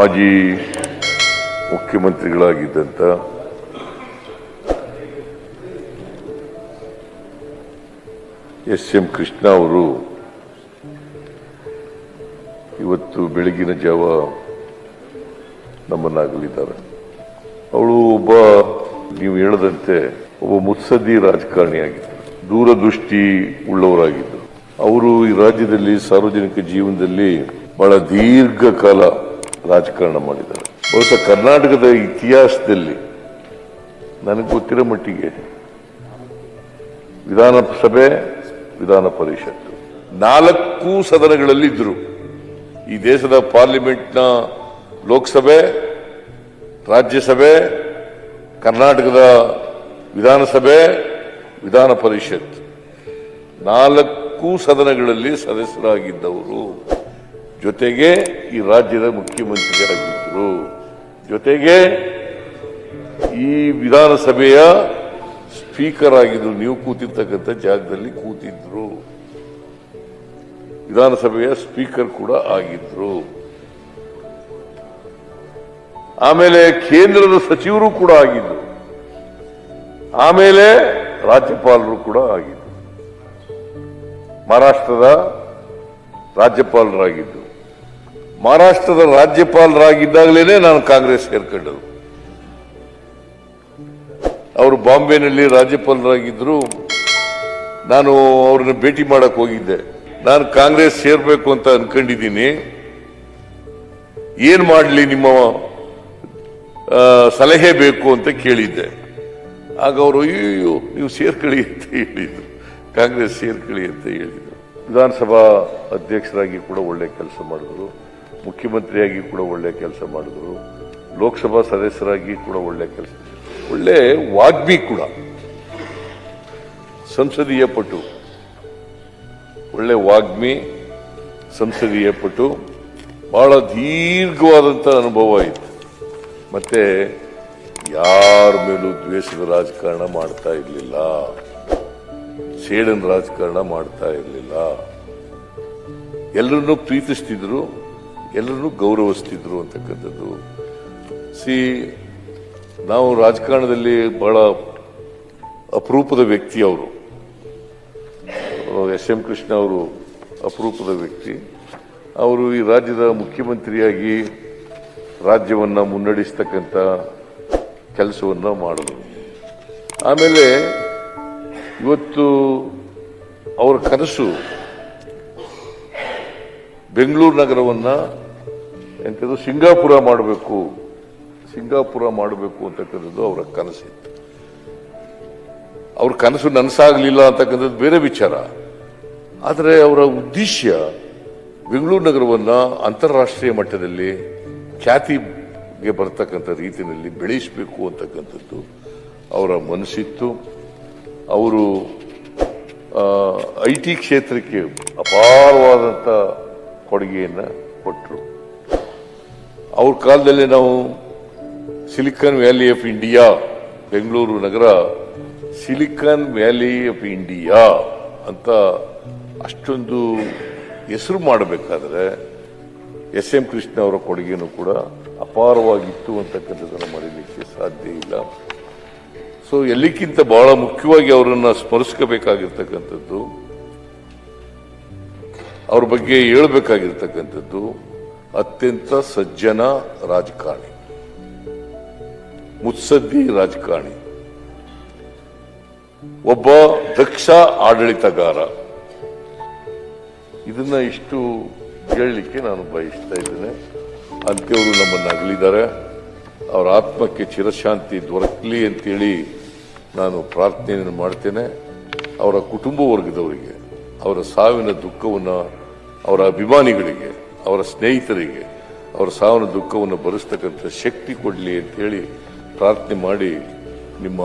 ಮಾಜಿ ಮುಖ್ಯಮಂತ್ರಿಗಳಾಗಿದ್ದಂಥ S M Krishna ಅವರು ಇವತ್ತು ಬೆಳಗಿನ ಜಾವ ನಮ್ಮನ್ನಾಗಲಿದ್ದಾರೆ. ಅವಳು ಒಬ್ಬ, ನೀವು ಹೇಳದಂತೆ ಒಬ್ಬ ಮುತ್ಸದ್ದಿ ರಾಜಕಾರಣಿಯಾಗಿದ್ದರು. ದೂರದೃಷ್ಟಿ ಉಳ್ಳವರಾಗಿದ್ದರು. ಅವರು ಈ ರಾಜ್ಯದಲ್ಲಿ ಸಾರ್ವಜನಿಕ ಜೀವನದಲ್ಲಿ ಬಹಳ ದೀರ್ಘಕಾಲ ರಾಜಕಾರಣ ಮಾಡಿದ್ದಾರೆ. ಬಹುಶಃ ಕರ್ನಾಟಕದ ಇತಿಹಾಸದಲ್ಲಿ ನನಗೆ ಗೊತ್ತಿರೋ ಮಟ್ಟಿಗೆ ವಿಧಾನಸಭೆ, ವಿಧಾನ ಪರಿಷತ್ತು ನಾಲ್ಕು ಸದನಗಳಲ್ಲಿ ಇದ್ರು. ಈ ದೇಶದ ಪಾರ್ಲಿಮೆಂಟ್ನ ಲೋಕಸಭೆ, ರಾಜ್ಯಸಭೆ, ಕರ್ನಾಟಕದ ವಿಧಾನಸಭೆ, ವಿಧಾನ ಪರಿಷತ್. ನಾಲ್ಕು ಸದನಗಳಲ್ಲಿ ಸದಸ್ಯರಾಗಿದ್ದವರು ಜೊತೆಗೆ ಈ ರಾಜ್ಯದ ಮುಖ್ಯಮಂತ್ರಿಯಾಗಿದ್ದರು. ಜೊತೆಗೆ ಈ ವಿಧಾನಸಭೆಯ ಸ್ಪೀಕರ್ ಆಗಿದ್ರು ನೀವು ಕೂತಿರ್ತಕ್ಕಂಥ ಜಾಗದಲ್ಲಿ ಕೂತಿದ್ರು. ವಿಧಾನಸಭೆಯ ಸ್ಪೀಕರ್ ಕೂಡ ಆಗಿದ್ರು. ಆಮೇಲೆ ಕೇಂದ್ರದ ಸಚಿವರು ಕೂಡ ಆಗಿದ್ರು. ಆಮೇಲೆ ರಾಜ್ಯಪಾಲರು ಕೂಡ ಆಗಿದ್ರು. ಮಹಾರಾಷ್ಟ್ರದ ರಾಜ್ಯಪಾಲರಾಗಿದ್ದು ಮಹಾರಾಷ್ಟ್ರದ ರಾಜ್ಯಪಾಲರಾಗಿದ್ದಾಗಲೇ ನಾನು ಕಾಂಗ್ರೆಸ್ ಸೇರ್ಕೊಂಡರು. ಅವರು ಬಾಂಬೆನಲ್ಲಿ ರಾಜ್ಯಪಾಲರಾಗಿದ್ರು. ನಾನು ಅವ್ರನ್ನ ಭೇಟಿ ಮಾಡಕ್ ಹೋಗಿದ್ದೆ. ನಾನು ಕಾಂಗ್ರೆಸ್ ಸೇರ್ಬೇಕು ಅಂತ ಅನ್ಕೊಂಡಿದ್ದೀನಿ. ಏನ್ ಮಾಡಲಿ ನಿಮ್ಮ ಸಲಹೆ ಬೇಕು ಅಂತ ಕೇಳಿದ್ದೆ. ಆಗ ಅವರು ಅಯ್ಯೋ ನೀವು ಸೇರ್ಕೊಳ್ಳಿ ಅಂತ ಹೇಳಿದ್ರು. ಕಾಂಗ್ರೆಸ್ ಸೇರ್ಕೊಳ್ಳಿ ಅಂತ ಹೇಳಿದ್ರು. ವಿಧಾನಸಭಾ ಅಧ್ಯಕ್ಷರಾಗಿ ಕೂಡ ಒಳ್ಳೆ ಕೆಲಸ ಮಾಡಿದ್ರು. ಮುಖ್ಯಮಂತ್ರಿಯಾಗಿ ಕೂಡ ಒಳ್ಳೆ ಕೆಲಸ ಮಾಡಿದ್ರು, ಲೋಕಸಭಾ ಸದಸ್ಯರಾಗಿ ಕೂಡ ಒಳ್ಳೆ ಕೆಲಸ, ಒಳ್ಳೆ ವಾಗ್ಮಿ ಕೂಡ, ಸಂಸದೀಯ ಪಟು, ಒಳ್ಳೆ ವಾಗ್ಮಿ, ಸಂಸದೀಯ ಪಟು, ಬಹಳ ದೀರ್ಘವಾದಂತ ಅನುಭವ ಇತ್ತು. ಮತ್ತೆ ಯಾರ ಮೇಲೂ ದ್ವೇಷದ ರಾಜಕಾರಣ ಮಾಡ್ತಾ ಇರಲಿಲ್ಲ, ಸೇಡನ್ ರಾಜಕಾರಣ ಮಾಡ್ತಾ ಇರಲಿಲ್ಲ. ಎಲ್ಲರನ್ನೂ ಪ್ರೀತಿಸ್ತಿದ್ರು. ಎಲ್ಲರನ್ನೂ ಗೌರವಿಸ್ತಿದ್ರು ಅಂತಕ್ಕಂಥದ್ದು. ಸಿ, ನಾವು ರಾಜಕಾರಣದಲ್ಲಿ ಬಹಳ ಅಪರೂಪದ ವ್ಯಕ್ತಿ ಅವರು. ಎಸ್ ಎಂ ಕೃಷ್ಣ ಅವರು ಅಪರೂಪದ ವ್ಯಕ್ತಿ. ಅವರು ಈ ರಾಜ್ಯದ ಮುಖ್ಯಮಂತ್ರಿಯಾಗಿ ರಾಜ್ಯವನ್ನು ಮುನ್ನಡೆಸ್ತಕ್ಕಂಥ ಕೆಲಸವನ್ನು ಮಾಡಿದರು. ಆಮೇಲೆ ಇವತ್ತು ಅವರ ಕನಸು ಬೆಂಗಳೂರು ನಗರವನ್ನ ಎಂಥದ್ದು ಸಿಂಗಾಪುರ ಮಾಡಬೇಕು ಸಿಂಗಾಪುರ ಮಾಡಬೇಕು ಅಂತಕ್ಕಂಥದ್ದು ಅವರ ಕನಸಿತ್ತು ಅವ್ರ ಕನಸು ನನಸಾಗಲಿಲ್ಲ ಅಂತಕ್ಕಂಥದ್ದು ಬೇರೆ ವಿಚಾರ. ಆದರೆ ಅವರ ಉದ್ದೇಶ ಬೆಂಗಳೂರು ನಗರವನ್ನು ಅಂತಾರಾಷ್ಟ್ರೀಯ ಮಟ್ಟದಲ್ಲಿ ಖ್ಯಾತಿಗೆ ಬರ್ತಕ್ಕಂಥ ರೀತಿಯಲ್ಲಿ ಬೆಳೆಸಬೇಕು ಅಂತಕ್ಕಂಥದ್ದು ಅವರ ಮನಸ್ಸಿತ್ತು. ಅವರು ಐ ಟಿ ಕ್ಷೇತ್ರಕ್ಕೆ ಅಪಾರವಾದಂಥ ಕೊಡುಗೆಯನ್ನು ಕೊಟ್ಟರು ಅವ್ರ ಕಾಲದಲ್ಲಿ ನಾವು silicon valley of India, Bengaluru Nagar, silicon valley of India ಅಂತ ಅಷ್ಟೊಂದು ಹೆಸರು ಮಾಡಬೇಕಾದ್ರೆ ಎಸ್ ಎಂ ಕೃಷ್ಣ ಅವರ ಕೊಡುಗೆನೂ ಕೂಡ ಅಪಾರವಾಗಿತ್ತು ಅಂತಕ್ಕಂಥದ್ದನ್ನು ಮರೀಲಿಕ್ಕೆ ಸಾಧ್ಯ ಇಲ್ಲ. ಸೊ ಎಲ್ಲಕ್ಕಿಂತ ಬಹಳ ಮುಖ್ಯವಾಗಿ ಅವರನ್ನು ಸ್ಮರಿಸ್ಕೋಬೇಕಾಗಿರ್ತಕ್ಕಂಥದ್ದು ಅವ್ರ ಬಗ್ಗೆ ಹೇಳ್ಬೇಕಾಗಿರ್ತಕ್ಕಂಥದ್ದು ಅತ್ಯಂತ ಸಜ್ಜನ ರಾಜಕಾರಣಿ. ಮುತ್ಸದ್ದಿ ರಾಜಕಾರಣಿ. ಒಬ್ಬ ದಕ್ಷ ಆಡಳಿತಗಾರ. ಇದನ್ನ ಇಷ್ಟು ಹೇಳಲಿಕ್ಕೆ ನಾನು ಬಯಸ್ತಾ ಇದ್ದೇನೆ. ಅಂತ್ಯವರು ನಮ್ಮನ್ನು ಅಗಲಿದ್ದಾರೆ. ಅವರ ಆತ್ಮಕ್ಕೆ ಚಿರಶಾಂತಿ ದೊರಕಲಿ ಅಂತೇಳಿ ನಾನು ಪ್ರಾರ್ಥನೆಯನ್ನು ಮಾಡ್ತೇನೆ. ಅವರ ಕುಟುಂಬ ವರ್ಗದವರಿಗೆ, ಅವರ ಸಾವಿನ ದುಃಖವನ್ನು ಅವರ ಅಭಿಮಾನಿಗಳಿಗೆ ಅವರ ಸ್ನೇಹಿತರಿಗೆ ಅವರ ಸಾವಿನ ದುಃಖವನ್ನು ಭರಿಸ್ತಕ್ಕಂಥ ಶಕ್ತಿ ಕೊಡಲಿ ಅಂತೇಳಿ ಪ್ರಾರ್ಥನೆ ಮಾಡಿ ನಿಮ್ಮ